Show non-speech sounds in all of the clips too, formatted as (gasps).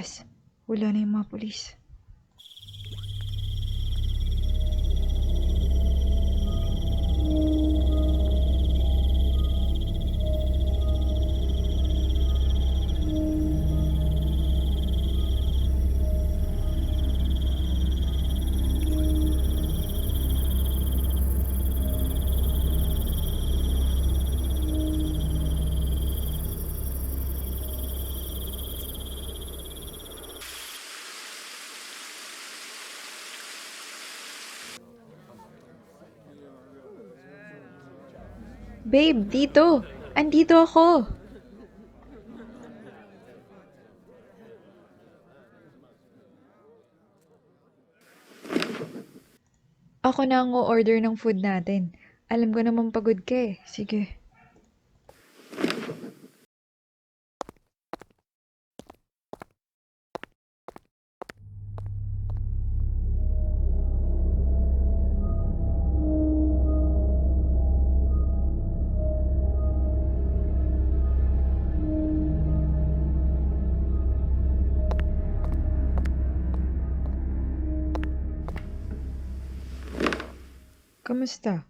bukas. Wala na yung mga polis. Babe, dito! Andito ako! Ako na ang order ng food natin. Alam ko naman pagod ka eh. Sige. Kamusta?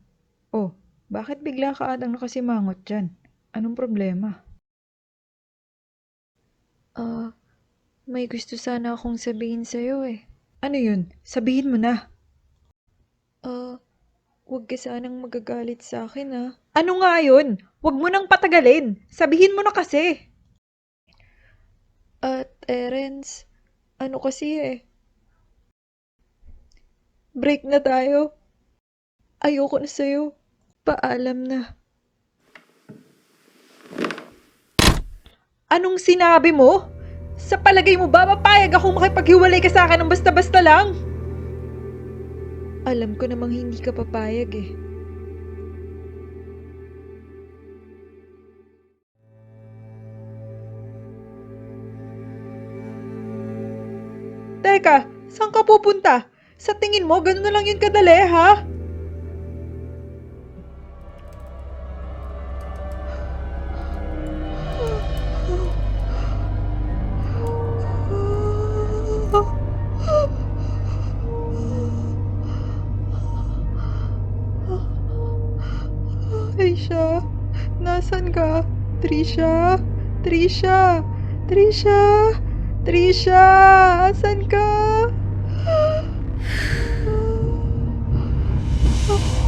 Oh, bakit bigla ka atang nakasimangot dyan? Anong problema? Ah, may gusto sana akong sabihin sa'yo eh. Ano yun? Sabihin mo na. Ah, wag ka sanang magagalit sa akin ah. Ano nga yun? Wag mo nang patagalin. Sabihin mo na kasi. At Terence, ano kasi eh. Break na tayo. Ayoko na sa'yo. Paalam na. Anong sinabi mo? Sa palagay mo ba papayag akong makipaghiwalay ka sa akin ng basta-basta lang? Alam ko namang hindi ka papayag eh. Teka, saan ka pupunta? Sa tingin mo, ganun na lang yun kadali, ha? Nasan ka? Trisha, Trisha, Trisha, Trisha, asan ka? Tulong! (gasps)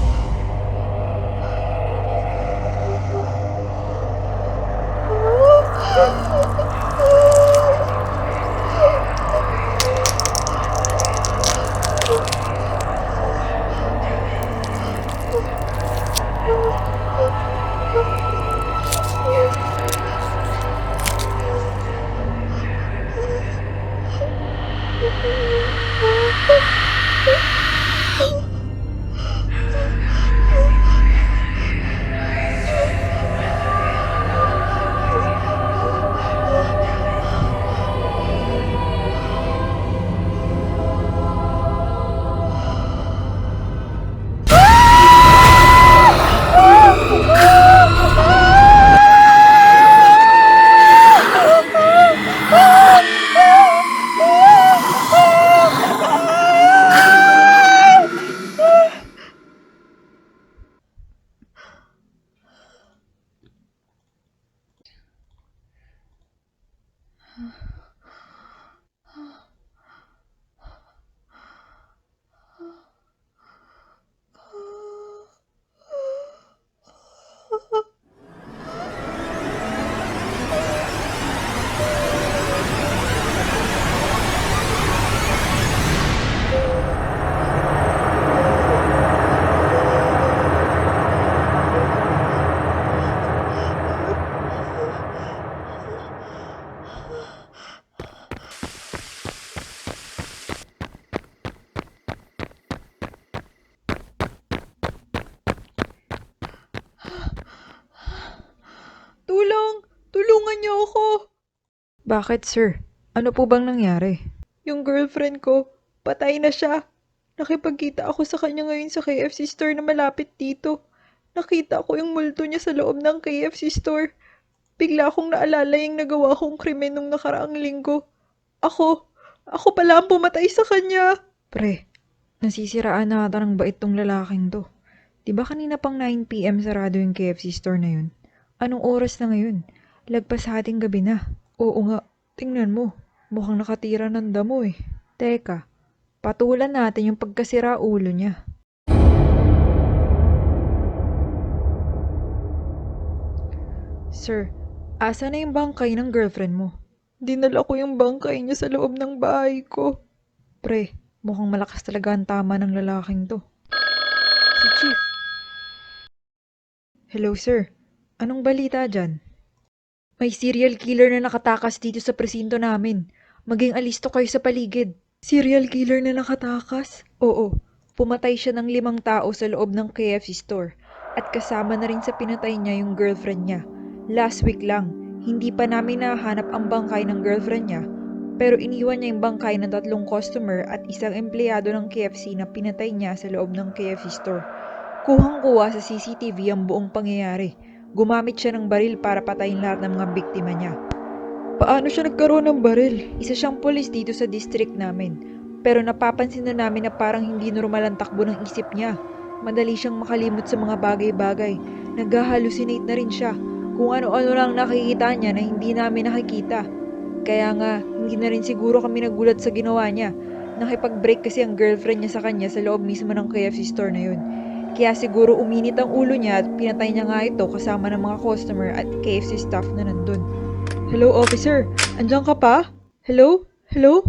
Tulungan niyo ako! Bakit, sir? Ano po bang nangyari? Yung girlfriend ko, patay na siya. Nakipagkita ako sa kanya ngayon sa KFC store na malapit dito. Nakita ko yung multo niya sa loob ng KFC store. Bigla akong naalala yung nagawa kong krimen nung nakaraang linggo. Ako, ako pala ang pumatay sa kanya. Pre, nasisiraan na ata ng bait tong lalaking to. Di ba kanina pang 9pm sarado yung KFC store na yun? Anong oras na ngayon? Lagpas sa ating gabi na. Oo nga, tingnan mo. Mukhang nakatira ng damo eh. Teka, patulan natin yung pagkasira ulo niya. Sir, asa na yung bangkay ng girlfriend mo? Dinala ko yung bangkay niya sa loob ng bahay ko. Pre, mukhang malakas talaga ang tama ng lalaking to. Si Chief. Hello, sir. Anong balita dyan? May serial killer na nakatakas dito sa presinto namin. Maging alisto kayo sa paligid. Serial killer na nakatakas? Oo. Pumatay siya ng limang tao sa loob ng KFC store. At kasama na rin sa pinatay niya yung girlfriend niya. Last week lang, hindi pa namin nahanap ang bangkay ng girlfriend niya. Pero iniwan niya yung bangkay ng tatlong customer at isang empleyado ng KFC na pinatay niya sa loob ng KFC store. Kuhang-kuha sa CCTV ang buong pangyayari. Gumamit siya ng baril para patayin lahat ng mga biktima niya. Paano siya nagkaroon ng baril? Isa siyang polis dito sa district namin. Pero napapansin na namin na parang hindi normal ang takbo ng isip niya. Madali siyang makalimot sa mga bagay-bagay. Nag-hallucinate na rin siya. Kung ano-ano lang nakikita niya na hindi namin nakikita. Kaya nga, hindi na rin siguro kami nagulat sa ginawa niya. Nakipag-break kasi ang girlfriend niya sa kanya sa loob mismo ng KFC store na yun. Kaya siguro uminit ang ulo niya at pinatay niya nga ito kasama ng mga customer at KFC staff na nandun. Hello, officer. Andiyan ka pa? Hello? Hello?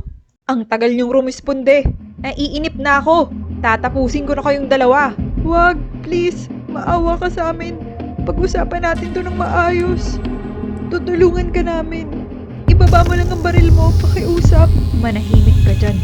Ang tagal niyong rumisponde. Naiinip na ako. Tatapusin ko na kayong dalawa. Wag, please. Maawa ka sa amin. Pag-usapan natin to ng maayos. Tutulungan ka namin. Ibaba mo lang ang baril mo, pakiusap. Manahimik ka dyan.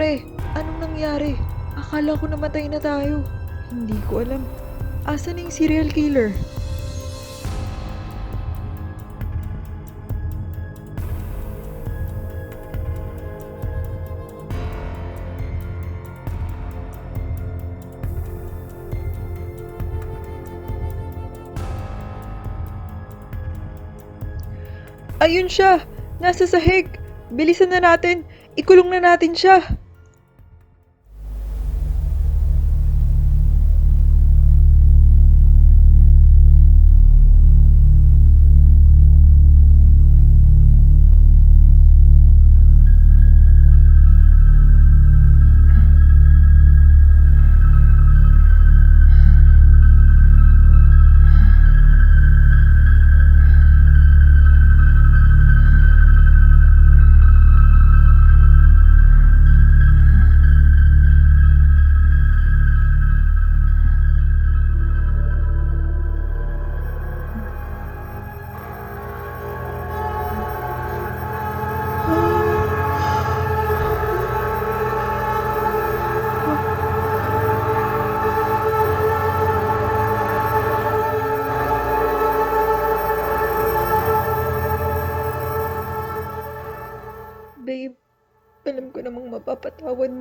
Pre, anong nangyari? Akala ko namatay na tayo. Hindi ko alam. Asan yung serial killer? Ayun siya! Nasa sahig! Bilisan na natin! Ikulong na natin siya!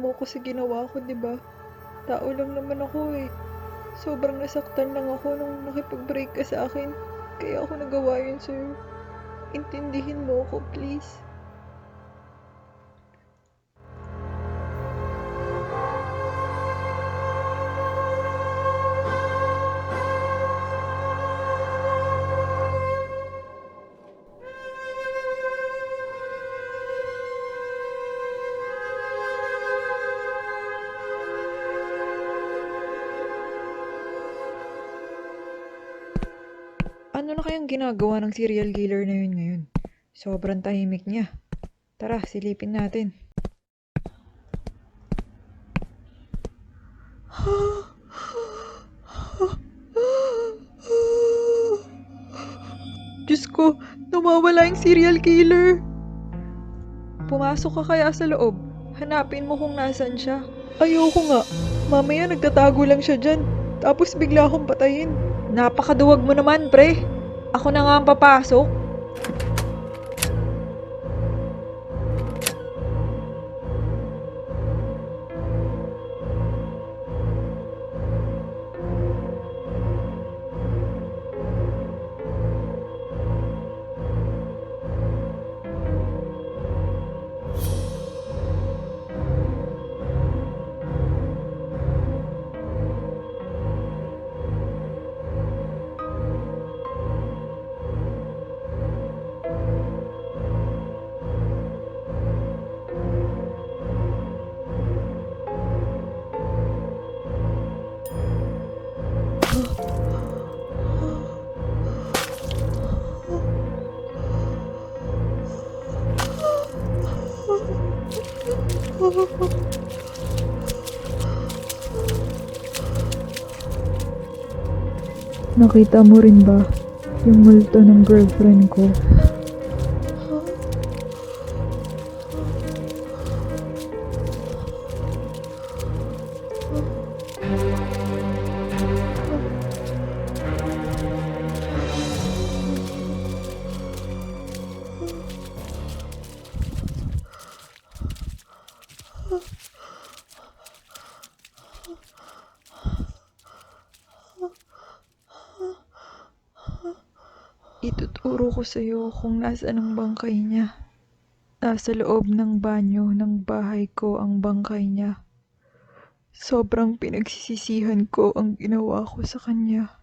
Mo ko sa ginawa ko, di ba? Tao lang naman ako eh. Sobrang nasaktan lang ako nung nakipag-break ka sa akin. Kaya ako nagawa yun sa'yo. Intindihin mo ako, please. Ano na kayang ginagawa ng serial killer na yun ngayon? Sobrang tahimik niya. Tara, silipin natin. (gasps) Diyos ko, nawawala yung serial killer. Pumasok ka kaya sa loob. Hanapin mo kung nasan siya. Ayoko nga. Mamaya nagtatago lang siya dyan. Tapos bigla akong patayin. Napakaduwag mo naman, pre. Ako na nga ang papasok. Nakita mo rin ba yung multo ng girlfriend ko? Ituturo ko sa'yo kung nasaan ang bangkay niya. Nasa loob ng banyo ng bahay ko ang bangkay niya. Sobrang pinagsisisihan ko ang ginawa ko sa kanya.